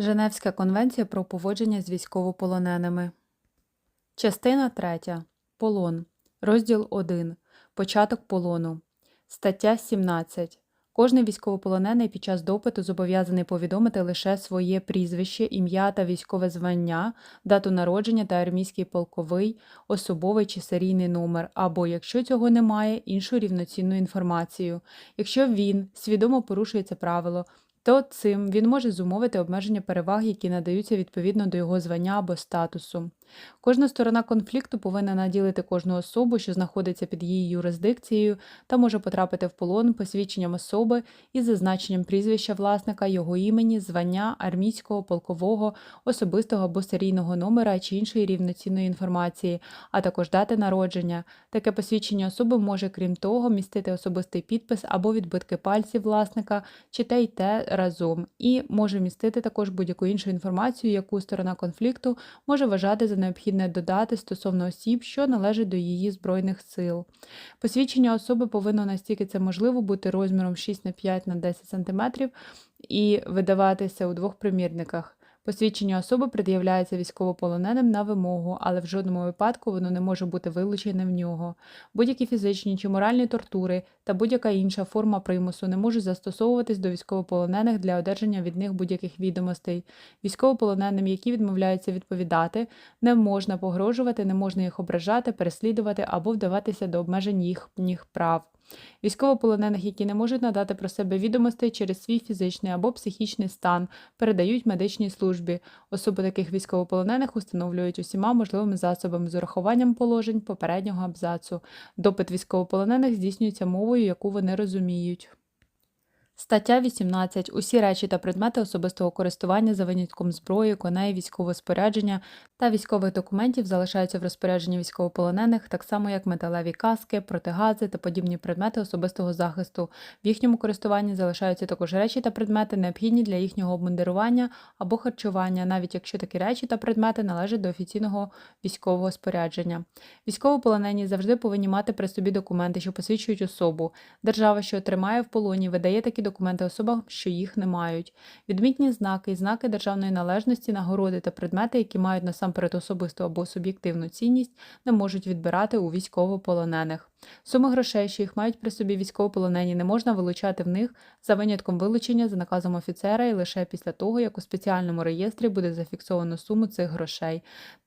Женевська конвенція про поводження з військовополоненими. Частина 3. Полон. Розділ 1. Початок полону. Стаття 17. Кожний військовополонений під час допиту зобов'язаний повідомити лише своє прізвище, ім'я та військове звання, дату народження та армійський полковий, особовий чи серійний номер, або, якщо цього немає, іншу рівноцінну інформацію. Якщо він свідомо порушує це правило, то цим він може зумовити обмеження переваг, які надаються відповідно до його звання або статусу. Кожна сторона конфлікту повинна наділити кожну особу, що знаходиться під її юрисдикцією, та може потрапити в полон посвідченням особи із зазначенням прізвища власника, його імені, звання, армійського, полкового, особистого або серійного номера чи іншої рівноцінної інформації, а також дати народження. Таке посвідчення особи може, крім того, містити особистий підпис або відбитки пальців власника, чи те й те разом, і може містити також будь-яку іншу інформацію, яку сторона конфлікту може вважати за необхідне додати стосовно осіб, що належать до її збройних сил. Посвідчення особи повинно настільки це можливо бути розміром 6 на 5 на 10 см і видаватися у двох примірниках. Посвідчення особи пред'являється військовополоненим на вимогу, але в жодному випадку воно не може бути вилучене в нього. Будь-які фізичні чи моральні тортури та будь-яка інша форма примусу не можуть застосовуватись до військовополонених для одержання від них будь-яких відомостей. Військовополоненим, які відмовляються відповідати, не можна погрожувати, не можна їх ображати, переслідувати або вдаватися до обмежень їхніх прав. Військовополонених, які не можуть надати про себе відомостей через свій фізичний або психічний стан, передають медичній службі. Особи таких військовополонених установлюють усіма можливими засобами з урахуванням положень попереднього абзацу. Допит військовополонених здійснюється мовою, яку вони розуміють. Стаття 18. Усі речі та предмети особистого користування за винятком зброї, коней, військового спорядження та військових документів залишаються в розпорядженні військовополонених, так само як металеві каски, протигази та подібні предмети особистого захисту. В їхньому користуванні залишаються також речі та предмети, необхідні для їхнього обмундирування або харчування, навіть якщо такі речі та предмети належать до офіційного військового спорядження. Військовополонені завжди повинні мати при собі документи, що посвідчують особу. Держава, що тримає в полоні, видає такі документи особам, що їх не мають. Відмітні знаки і знаки державної належності, нагороди та предмети, які мають насамперед особисту або суб'єктивну цінність, не можуть відбирати у військовополонених. Суми грошей, що їх мають при собі військовополонені, не можна вилучати в них за винятком вилучення за наказом офіцера і лише після того, як у спеціальному реєстрі буде зафіксовано суму цих грошей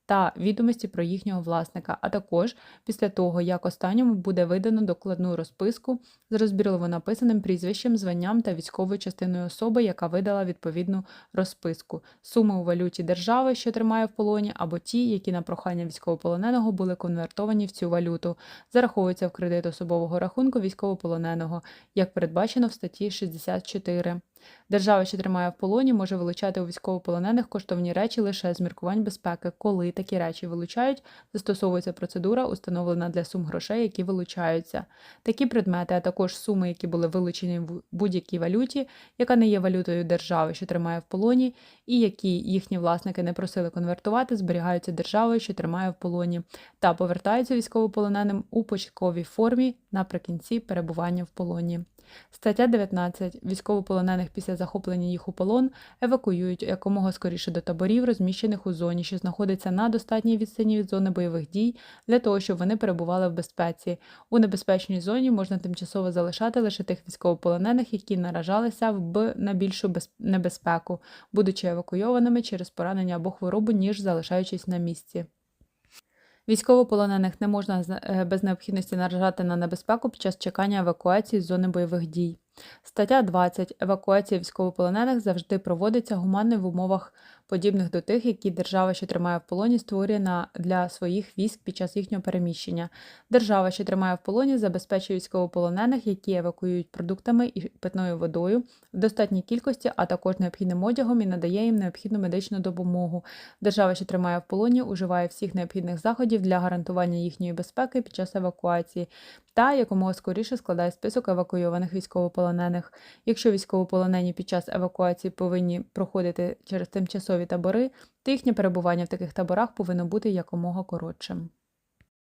та відомості про їхнього власника, а також після того, як останньому буде видано докладну розписку з розбірливо написаним прізвищем, званням та військовою частиною особи, яка видала відповідну розписку, суми у валюті держави, що тримає в полоні, або ті, які на прохання військовополоненого були конвертовані в цю валюту, зараховуються в кредит особового рахунку військовополоненого, як передбачено в статті 64. Держава, що тримає в полоні, може вилучати у військовополонених коштовні речі лише з міркувань безпеки. Коли такі речі вилучають, застосовується процедура, установлена для сум грошей, які вилучаються. Такі предмети, а також суми, які були вилучені в будь-якій валюті, яка не є валютою держави, що тримає в полоні, і які їхні власники не просили конвертувати, зберігаються державою, що тримає в полоні, та повертаються військовополоненим у початковій формі наприкінці перебування в полоні. Стаття 19. Військовополонених після захоплення їх у полон евакуюють якомога скоріше до таборів, розміщених у зоні, що знаходиться на достатній відстані від зони бойових дій, для того, щоб вони перебували в безпеці. У небезпечній зоні можна тимчасово залишати лише тих військовополонених, які наражалися в на більшу небезпеку, будучи евакуйованими через поранення або хворобу, ніж залишаючись на місці. Військовополонених не можна е, без необхідності наражати на небезпеку під час чекання евакуації з зони бойових дій. Стаття 20. Евакуація військовополонених завжди проводиться гуманно в умовах подібних до тих, які держава, що тримає в полоні, створює на, для своїх військ під час їхнього переміщення. Держава, що тримає в полоні, забезпечує військовополонених, які евакуюють продуктами і питною водою в достатній кількості, а також необхідним одягом і надає їм необхідну медичну допомогу. Держава, що тримає в полоні, уживає всіх необхідних заходів для гарантування їхньої безпеки під час евакуації та якомога скоріше складає список евакуйованих військовополонених. Якщо військовополонені під час евакуації повинні проходити через тимчасові табори, то їхнє перебування в таких таборах повинно бути якомога коротшим.